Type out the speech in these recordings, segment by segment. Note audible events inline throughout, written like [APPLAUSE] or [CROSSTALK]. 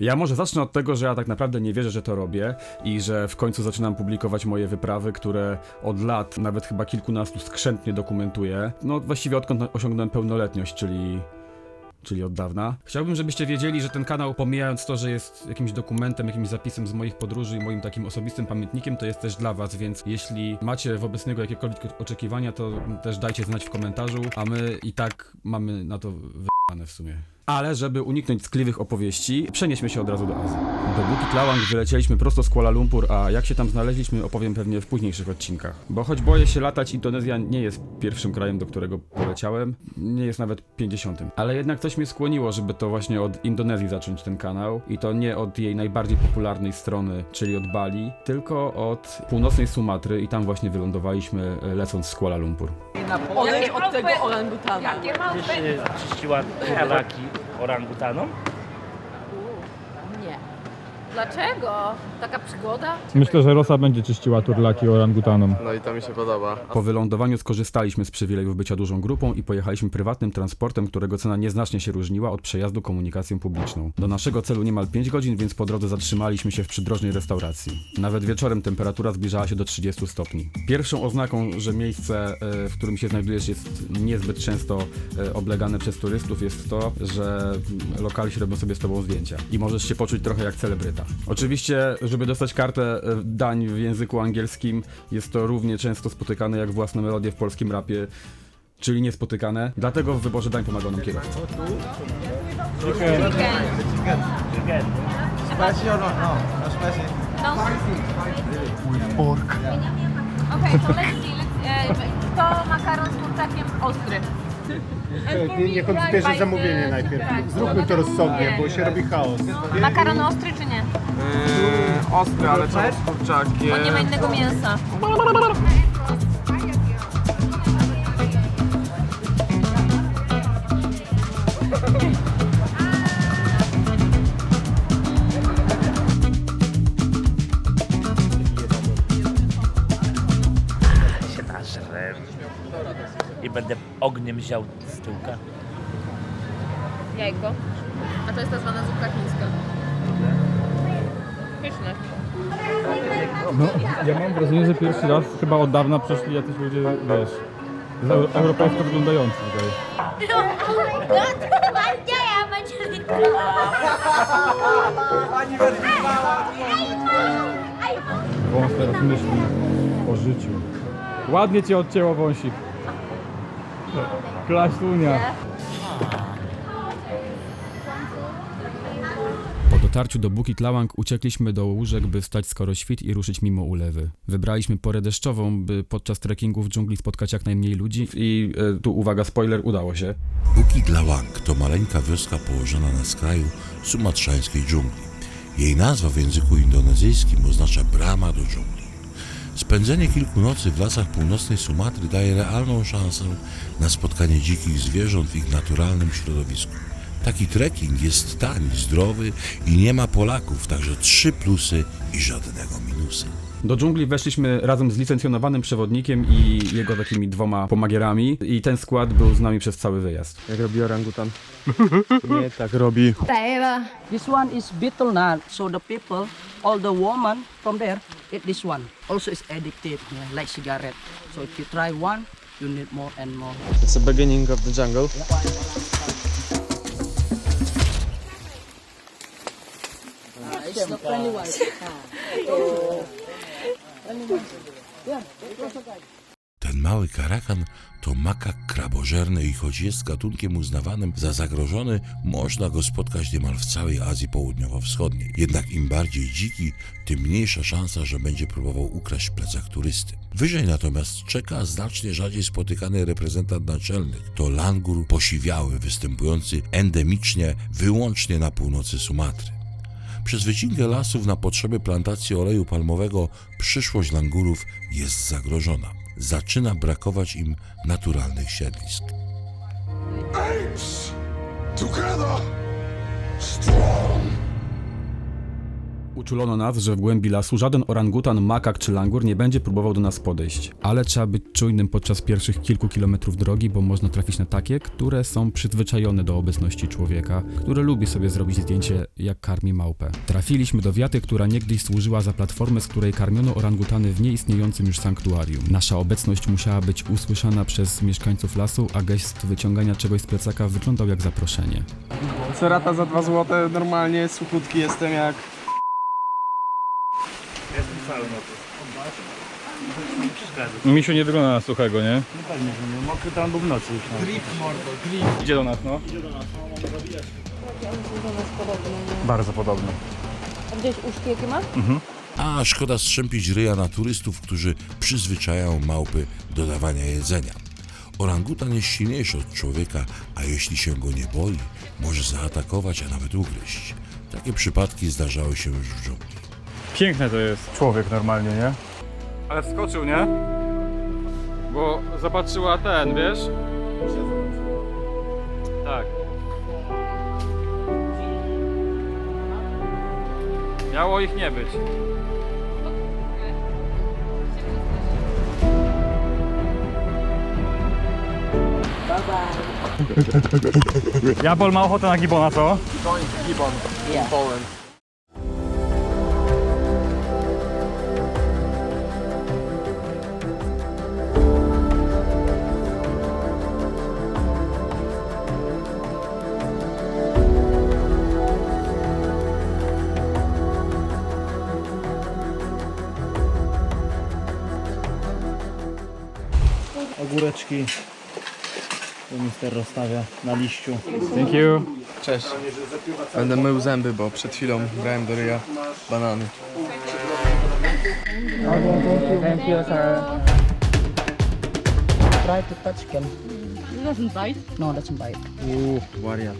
Ja może zacznę od tego, że ja tak naprawdę nie wierzę, że to robię i że w końcu zaczynam publikować moje wyprawy, które od lat, nawet chyba kilkunastu skrzętnie dokumentuję. No właściwie odkąd osiągnąłem pełnoletność, czyli czyli od dawna. Chciałbym, żebyście wiedzieli, że ten kanał, pomijając to, że jest jakimś dokumentem, jakimś zapisem z moich podróży i moim takim osobistym pamiętnikiem, to jest też dla was, więc jeśli macie wobec niego jakiekolwiek oczekiwania, to też dajcie znać w komentarzu, a my i tak mamy na to wyjebane w sumie. Ale żeby uniknąć tkliwych opowieści, przenieśmy się od razu do Azji. Do Bukit Lawang wylecieliśmy prosto z Kuala Lumpur, a jak się tam znaleźliśmy opowiem pewnie w późniejszych odcinkach. Bo choć boję się latać, Indonezja nie jest pierwszym krajem, do którego poleciałem, nie jest nawet 50. Ale jednak coś mnie skłoniło, żeby to właśnie od Indonezji zacząć ten kanał i to nie od jej najbardziej popularnej strony, czyli od Bali, tylko od północnej Sumatry i tam właśnie wylądowaliśmy e, lecąc z Kuala Lumpur. Odejdź od tego orangutana. Jakie małpy? Czyś czyściła halaki orangutanom? Dlaczego? Taka przygoda? Myślę, że Rosa będzie czyściła turlaki orangutanom. No i to mi się podoba. Po wylądowaniu skorzystaliśmy z przywilejów bycia dużą grupą i pojechaliśmy prywatnym transportem, którego cena nieznacznie się różniła od przejazdu komunikacją publiczną. Do naszego celu niemal 5 godzin, więc po drodze zatrzymaliśmy się w przydrożnej restauracji. Nawet wieczorem temperatura zbliżała się do 30 stopni. Pierwszą oznaką, że miejsce, e, w którym się znajdujesz jest niezbyt często e, oblegane przez turystów jest to, że lokalsi robią sobie z tobą zdjęcia i możesz się poczuć trochę jak celebryta. Oczywiście, żeby dostać kartę e, dań w języku angielskim, jest to równie często spotykane jak własne melodie w polskim rapie, czyli niespotykane. Dlatego w wyborze dań pomagał nam kierowca. Okej, to let's see. Let's, e, to makaron z kurczakiem ostry. Nie, niech on zbierze zamówienie najpierw. Zróbmy to rozsądnie, bo się robi chaos. Makaron ostry czy nie? Yy, ostre, ale czemu z kurczakiem? On nie ma innego mięsa. Ogniem ział z tyłka. Jajko. A to jest ta zwana zupka chińska. Pyszne. No, ja mam wrażenie, że pierwszy raz chyba od dawna przeszli jacyś ludzie, wiesz, z eu- europejsko wyglądający tutaj. Wąs teraz myśli o życiu. Ładnie cię odcięło wąsik. Klasunia. Po dotarciu do Bukit Lawang uciekliśmy do łóżek, by wstać skoro świt i ruszyć mimo ulewy. Wybraliśmy porę deszczową, by podczas trekkingu w dżungli spotkać jak najmniej ludzi i e, tu uwaga, spoiler, udało się. Bukit Lawang to maleńka wioska położona na skraju sumatrzańskiej dżungli. Jej nazwa w języku indonezyjskim oznacza brama do dżungli. Spędzenie kilku nocy w lasach północnej Sumatry daje realną szansę na spotkanie dzikich zwierząt w ich naturalnym środowisku. Taki trekking jest tani, zdrowy i nie ma Polaków, także trzy plusy i żadnego minusa. Do dżungli weszliśmy razem z licencjonowanym przewodnikiem i jego takimi dwoma pomagierami i ten skład był z nami przez cały wyjazd. Jak robi orangutan? [LAUGHS] Nie tak robi. This one is betel nut. So the people, all the woman from there, eat this one. Also is addictive, yeah, like cigarette. So if you try one, you need more and more. It's the beginning of the jungle. It's [LAUGHS] mały karakan to makak krabożerny i choć jest gatunkiem uznawanym za zagrożony, można go spotkać niemal w całej Azji Południowo-Wschodniej. Jednak im bardziej dziki, tym mniejsza szansa, że będzie próbował ukraść plecak turysty. Wyżej natomiast czeka znacznie rzadziej spotykany reprezentant naczelny. To langur posiwiały, występujący endemicznie wyłącznie na północy Sumatry. Przez wycinkę lasów na potrzeby plantacji oleju palmowego przyszłość langurów jest zagrożona. Zaczyna brakować im naturalnych siedlisk. Uczulono nas, że w głębi lasu żaden orangutan, makak czy langur nie będzie próbował do nas podejść. Ale trzeba być czujnym podczas pierwszych kilku kilometrów drogi, bo można trafić na takie, które są przyzwyczajone do obecności człowieka, który lubi sobie zrobić zdjęcie, jak karmi małpę. Trafiliśmy do wiaty, która niegdyś służyła za platformę, z której karmiono orangutany w nieistniejącym już sanktuarium. Nasza obecność musiała być usłyszana przez mieszkańców lasu, a gest wyciągania czegoś z plecaka wyglądał jak zaproszenie. Serata za 2 zł, normalnie suchutki jestem jak... Cały przeszkadza. Misiu nie wygląda na suchego, nie? No pewnie, że nie. Mokry on był w nocy już. No. Idzie do nas, no. Bardzo podobny. A gdzieś uszki jakie ma? A szkoda strzępić ryja na turystów, którzy przyzwyczajają małpy do dawania jedzenia. Orangutan jest silniejszy od człowieka, a jeśli się go nie boi, może zaatakować, a nawet ugryźć. Takie przypadki zdarzały się już w dżungli. Piękne to jest. Człowiek normalnie, nie? Ale wskoczył, nie? Bo zobaczyła ten, wiesz? Tak. Miało ich nie być. Jabol ma ochotę na gibona, co? Gibbon, Yeah. Poland. Ogóreczki. Tu mister rozstawia na liściu. Thank you. Cześć. Będę mył zęby, bo przed chwilą brałem do ryja banany. Thank you, sir. Try to touch can. It doesn't bite. No, doesn't bite. Uuu, wariat.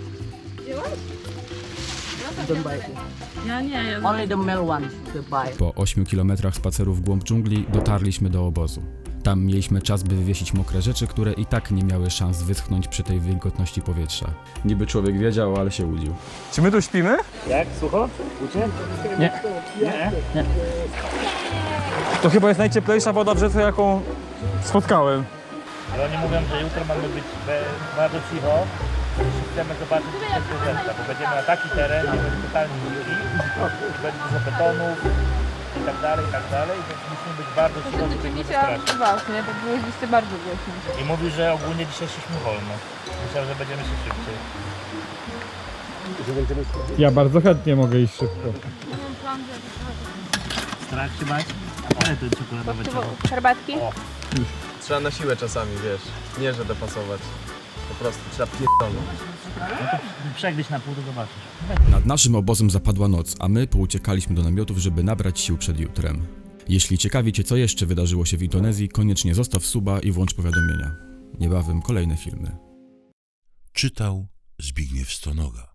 Don't bite. Only the male one will bite. Po 8 kilometrach spaceru w głąb dżungli dotarliśmy do obozu. Tam mieliśmy czas, by wywiesić mokre rzeczy, które i tak nie miały szans wyschnąć przy tej wilgotności powietrza. Niby człowiek wiedział, ale się łudził. Czy my tu śpimy? Jak? Sucho? Ucie? To chyba jest najcieplejsza woda w rzece, jaką spotkałem. Ale oni mówią, że jutro mamy być bardzo cicho, jeśli chcemy zobaczyć te zwierzęta, bo będziemy na taki teren, gdzie będzie totalnie dziki, będzie dużo betonów i tak dalej, i tak dalej, więc musimy być bardzo cicho, żeby nie was, nie? Bo byliście bardzo głośni. I mówi, że ogólnie dzisiaj szliśmy wolno. Myślał, że będziemy się szybciej. Ja bardzo chętnie mogę iść szybko. Strach się bać? A ile to czekoladowe ciało? Herbatki? Trzeba na siłę czasami, wiesz. Nie, że dopasować. Po prostu trzeba pierdolnąć. Przegryź na pół, to zobaczysz. Nad naszym obozem zapadła noc, a my pouciekaliśmy do namiotów, żeby nabrać sił przed jutrem. Jeśli ciekawi Cię, co jeszcze wydarzyło się w Indonezji, koniecznie zostaw suba i włącz powiadomienia. Niebawem kolejne filmy. Czytał Zbigniew Stonoga.